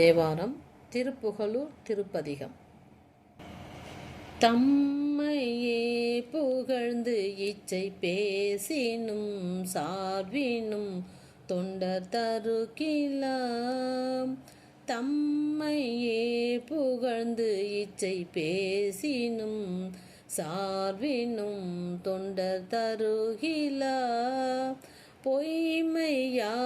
தேவாரம் திருப்புகழூர் திருப்பதிகம். தம்மையே புகழ்ந்து இச்சை பேசினும் சார்பினும் தொண்டர் தருக்கிலாம் தம்மையே புகழ்ந்து இச்சை பேசினும் சார்பினும் தொண்டர் தருகிலா பொய்மையா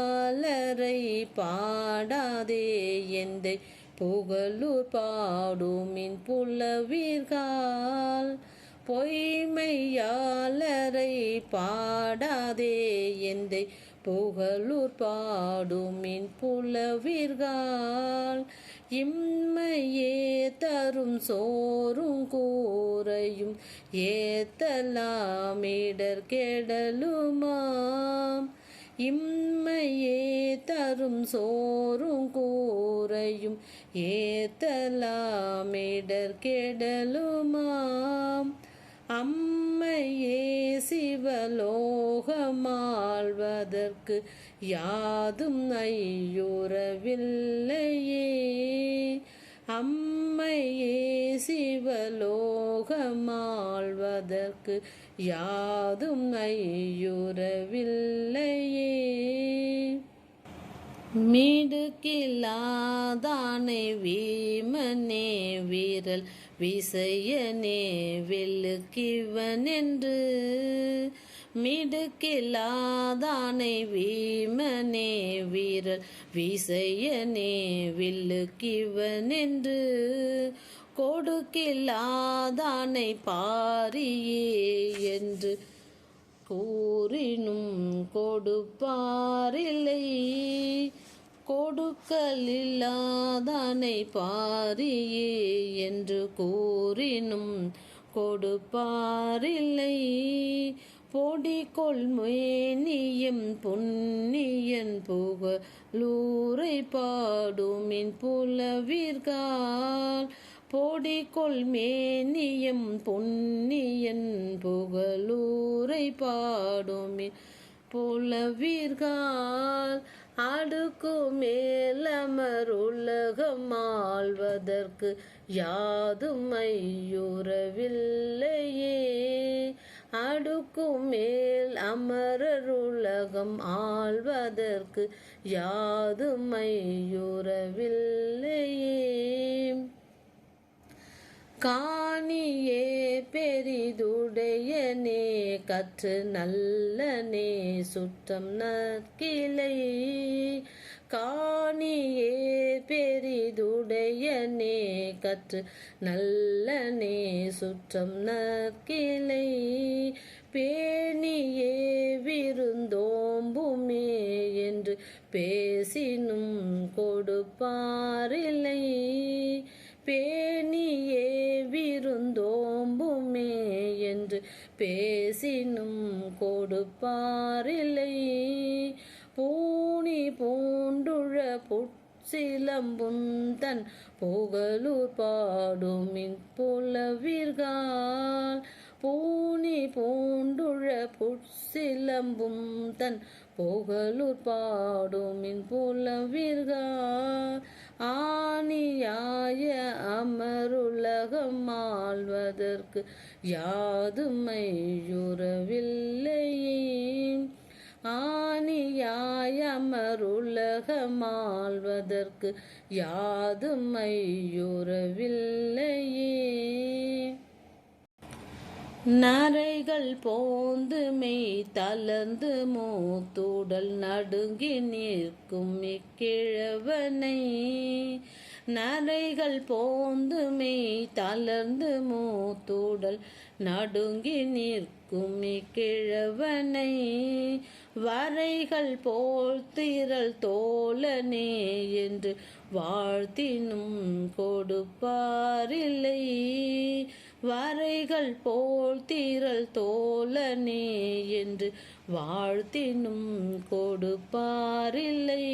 பாடாதே எந்த புகழூர் பாடுமின் புலவீர்கள் பொய்மையாளரை பாடாதே எந்த புகழூர் பாடுமின் புலவீர்கள் இம்மையே தரும் சோறும் கூரையும் ஏத்தலாமிடர் கெடலுமாம். இம்மையே தரும் சோறும் கூரையும் ஏத்தலாமிடர் கெடலுமாம். அம்மையே சிவலோகமாழ்வதற்கு யாதும் ஐயுறவில்லையே அம்மையே சிவலோகமாழ்வதற்கு யாதும் ஐயுறவில்லையே. மிடுக்கில்லாதானை வீமனே வீரல் விசையனே வெல்லுக்கிவன் என்று மிடுக்கில்லாதானை வீமனே வீரர் விசையனே வில்லுக்கிவன் என்று கொடுக்கில்லாதானை பாரியே என்று கூறினும் கொடுப்பாரில்லை. கொடுக்கலில்லாதானை பாரியே என்று கூறினும் கொடுப்பாரில்லை. பொடிகொள் மேனியம் புண்ணியன் புகழூரை பாடுமின் புலவீர்கால். பொடி மேனியம் பொன்னியன் புகழூரை பாடுமின் புலவீர்கால். அடுக்கு மேலமருலகம் ஆழ்வதற்கு யாதும் ஐயுறவில்லையே. அடுக்கும் மேல் அமரருலகம் ஆழ்வதற்கு ஆள்வதற்கு யாதும் காணியே பெரிதுடையனே கற்று நல்லனே சுற்றம் நற்கிளை. காணியே பெரிதுடையனே கற்று நல்லனே சுற்றம் நற்கிளை பேணியே விருந்தோம்புமே என்று பேசினும் கொடுப்பாரில்லை. பேணியே விருந்தோம்புமே என்று பேசினும் கொடுப்பாரில்லை. பொற்சிலம்பும் தன் புகழூர் பாடுமின் புலவிர்கள் பூனி பூண்டுழ புட்சிலம்பும் தன் புகழூர் பாடுமின் புலவிர்கள் ஆணியாய அமருலகம் ஆழ்வதற்கு யாதுமையுறவில்லையே ஆணியாய அமருலகம் ஆள்வதற்கு நரைகள் போந்து மெய் தளர்ந்து மூத்துடல் நடுங்கி நிற்கும் இக்கிழவனை. நரைகள் போந்து மெய் தளர்ந்து மூத்துடல் நடுங்கி நிற்கும் கிழவனை. வரைகள் போல் திரள் தோழனே என்று வாழ்த்தினும் கொடுப்பாரில்லை. வரைகள் போல் திரள் தோழனே என்று வாழ்த்தினும் கொடுப்பாரில்லை.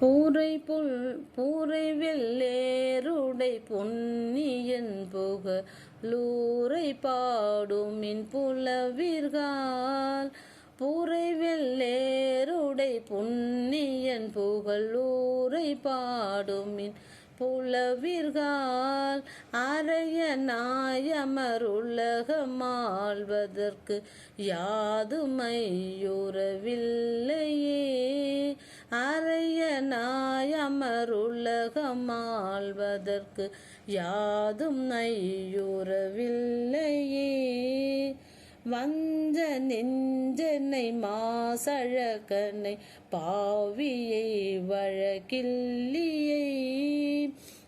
பூரை புல் பூரை வெள்ளேருடை பொன்னியன் புகழூரை பாடுமின் புலவிர்கள் பூரை வெள்ளேருடை பொன்னியன் புகழூரை பாடுமின் புலவிர்கால். அறைய நாயமருலகமாழ்வதற்கு யாதுமையுறவில்லையே அறைய நாயமருலகமாள்வதற்கு யாதும் நையுறவில்லையே. வஞ்ச நெஞ்சனை மாசழகனை பாவியை வழக்கில்லியை.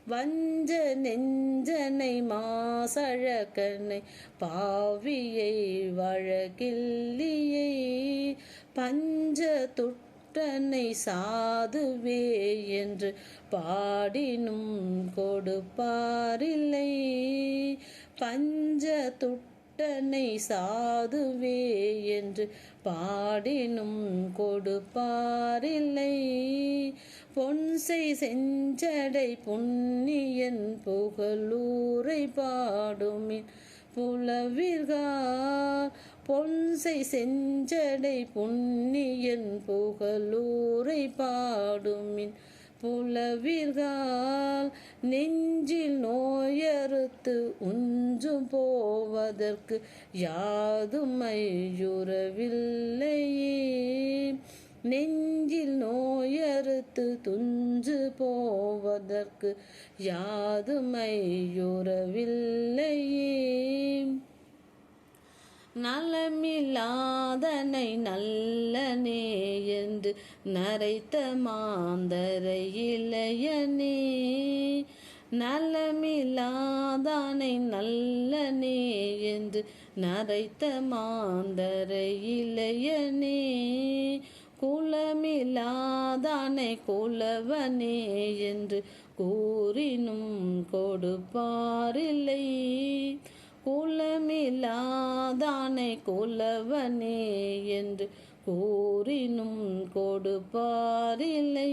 வஞ்ச நெஞ்சனை மாசழகனை பாவியை வழக்கில்லியை. பஞ்ச துட்டு துட்டனை சாதுவே என்று பாடினும் கொடுப்பாரில்லை. பஞ்ச துட்டனை சாதுவே என்று பாடினும் கொடுப்பாரில்லை. பொன்சை செஞ்சடை புண்ணியன் புகழூரை பாடுமின் புலவிர்கா பொன்சை செஞ்சடை புண்ணியன் புகழூரை பாடுமின் புலவிர்கால். நெஞ்சில் நோயறுத்து உஞ்சு போவதற்கு யாதும் ஐயுறவில்லையே. நெஞ்சில் நோயறுத்து துஞ்சு போவதற்கு யாதும் ஐயுறவில்லையே. நலமில்லாதனை நல்லனே என்று நரைத்த மாந்தரை இளையனே. நலமில்லாதானை நல்லனே என்று நரைத்த மாந்தரை இளையனே. குலமில்லாதானை குலவனே என்று கூறினும் கொடுப்பாரில்லை. குலமில்லாதானை குலவனே என்று கூறினும் கொடுப்பாரில்லை.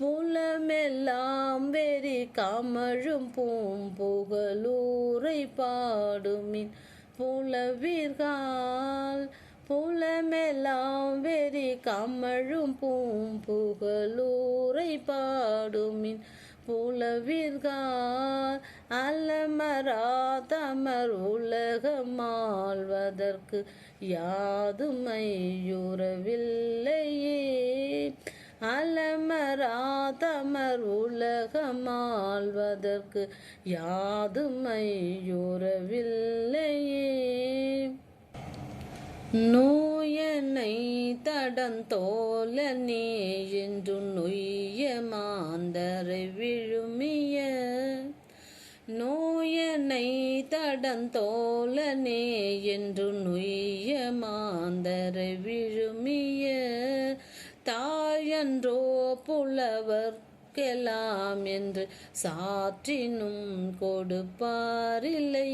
புலமெல்லாம் வெறி கமழும் பூம்புகலூரை பாடுமின் புலவிர்கால். புலமெல்லாம் வெறி கமழும் பூம்புகலூரை பாடுமின் புலவிர்கால். அலமராதமர் உலகமாள்வதற்கு யாதுமையுறவில்லையே. அலமராதமர் உலகமாள்வதற்கு யாதுமையுறவில்லையே. நோயனை தடந்தோல நீ என்று நொய்ய மாந்தரை விழுமிய தடந்தோலனே என்று நுய்ய மாந்தர விழுமிய தாயன்றோ புலவர் கெலாம் என்று சாற்றினும் கொடுப்பாரில்லை.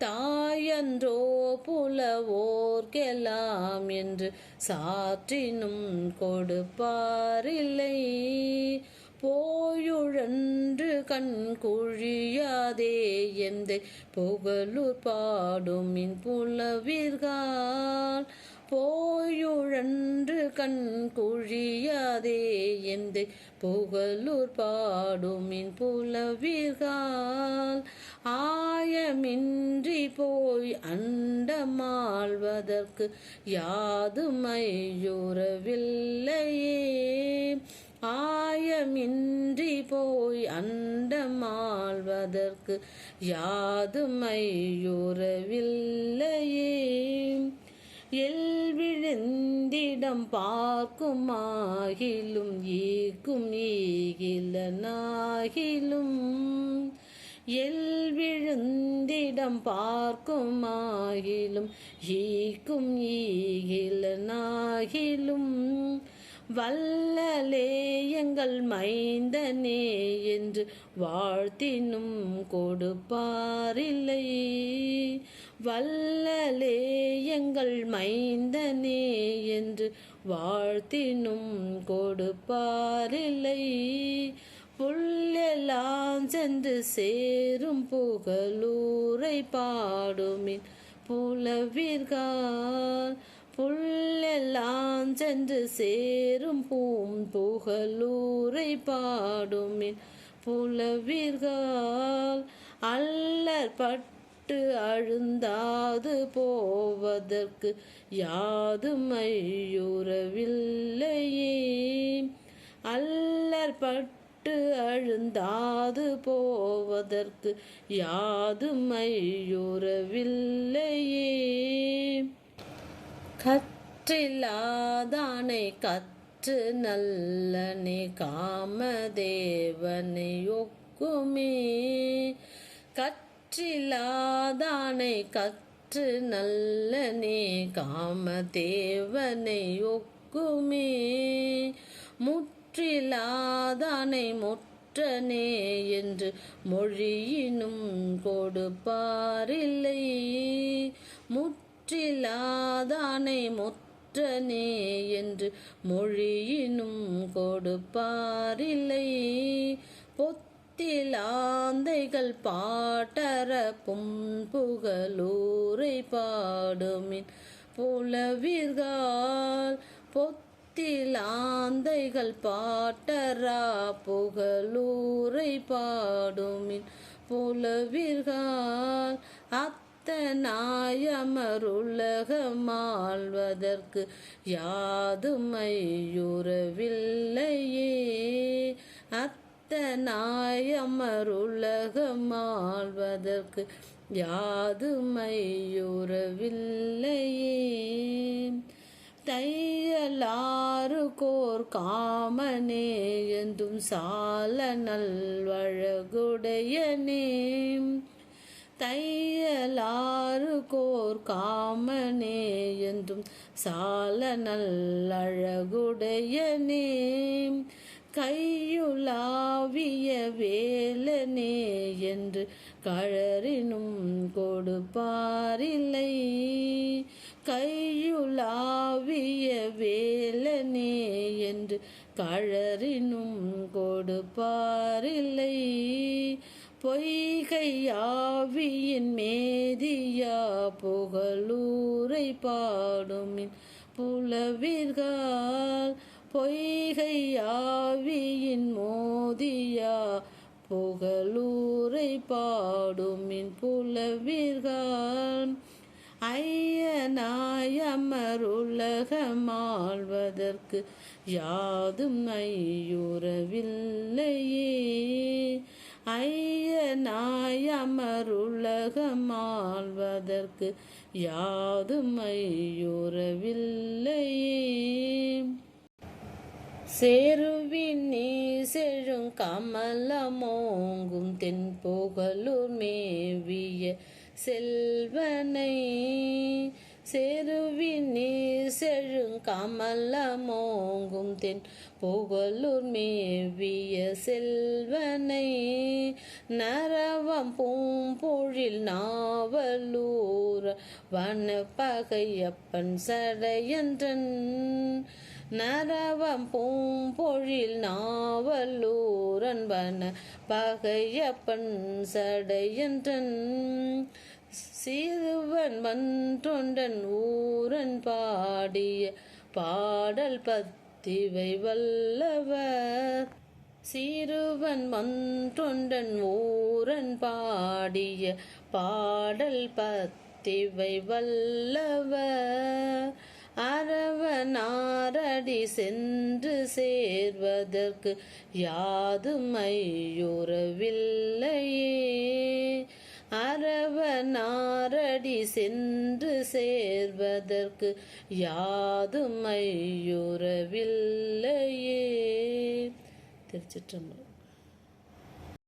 தாயன்றோ புலவோர்கெலாம் என்று சாற்றினும் கொடுப்பாரில்லை. கண் குழியாதே எந்த புகழூர் மின் புலவிர்கால். போயுழன்று கண் குழியாதே எந்த புகழூர் பாடுமின் புலவிர்கால். ஆயமின்றி போய் அண்டமாழ்வதற்கு யாதுமையுறவில்லையே அதற்கு யாதுமையுறவில்லையே எல்விழுந்திடம் பார்க்கும் ஆகிலும் ஈக்கும் ஈகிலனாகிலும் எல்விழுந்திடம் பார்க்கும் ஆகிலும் ஈக்கும் ஈகிலனாகிலும் வல்லலே எங்கள் மைந்தனே என்று வாழ்த்தினும் கொடுப்பாரில்லை. வல்லலே எங்கள் மைந்தனே என்று வாழ்த்தினும் கொடுப்பாரில்லை. புல்லெல்லாம் சென்று சேரும் புகழூரை பாடுமின் புலவிர்கால் புல்லெல்லாம் சென்று சேரும் பூம் புகழூரை பாடும் புலவீர்கள். அல்லற் பட்டு அழுந்தாது போவதற்கு யாதும் ஐயுறவில்லையே. அல்லற் பட்டு அழுந்தாது போவதற்கு யாதும் ஐயுறவில்லையே. கற்றில்லாதானை கற்று நல்லனே காமதேவனை ஒக்குமே. கற்றில்லாதானை கற்று நல்லனே காமதேவனை ஒக்குமே. முற்றிலாதானை முற்றனே என்று மொழியினும் கொடுப்பாரில்லை. முற்றிலாதானை முற்றனே என்று மொழியினும் கொடுப்பாரில்லை. பொத்திலாந்தைகள் பாட்டர புண்புகலூரை பாடுமின் புலவீர்கள் பொத்திலாந்தைகள் பாட்டரா புகலூரை பாடுமின் புலவீர்கள் அத் நாயமருலகமாழ்வதற்கு யாதுமையுறவில்லையே. அத்தநாயமருலகமாழ்வதற்கு யாதுமையுறவில்லையே. தையலாறு கோர் காமனே என்றும் சால நல்வழகுடையனே தையலாறு கோர் காமனே என்றும் சால நல்லழகுடையனே கையுலாவிய வேலனே என்று கழறினும் கொடுப்பாரில்லை. கையுலாவிய வேலனே என்று கழறினும் கொடுப்பாரில்லை. பொய்கையாவியின் மேதியா புகழூரை பாடுமின் புலவீர்கள் பொய்கையாவியின் மோதியா புகழூரை பாடுமின் புலவீர்கள் ஐயனாயமருலகமாழ்வதற்கு யாதும் ஐயுறவில்லையே. ஐயனாயமருலகமாழ்வதற்கு யாதும் ஐயுறவில்லையே. சேருவின் நீ செழும் கமலமோங்கும் தென்புகலூர் மேவிய செல்வனை செருவினீர் நீ செழும் கமலமோங்கும் தென் புகழூர் மேவிய செல்வனை. நரவம் பூம்பொழில் நாவலூர் வனப்பகையப்பன் சடையன்றன். நரவம் பூம்பொழில் நாவலூரன் வன பகையப்பன் சடையன்றன். சிறுவன் மன்றொண்டன் ஊரன் பாடிய பாடல் பத்திவை வல்லவர். சிறுவன் மன்றொண்டன் ஊரன் பாடிய பாடல் பத்திவை வல்லவர். அரவனாரடி சென்று சேர்வதற்கு யாதும் ஐயுறவில்லையே. அரவனாரடி சென்று சேர்வதற்கு யாதும் ஐயுறவில்லையே. திருச்சிற்றம்பலம்.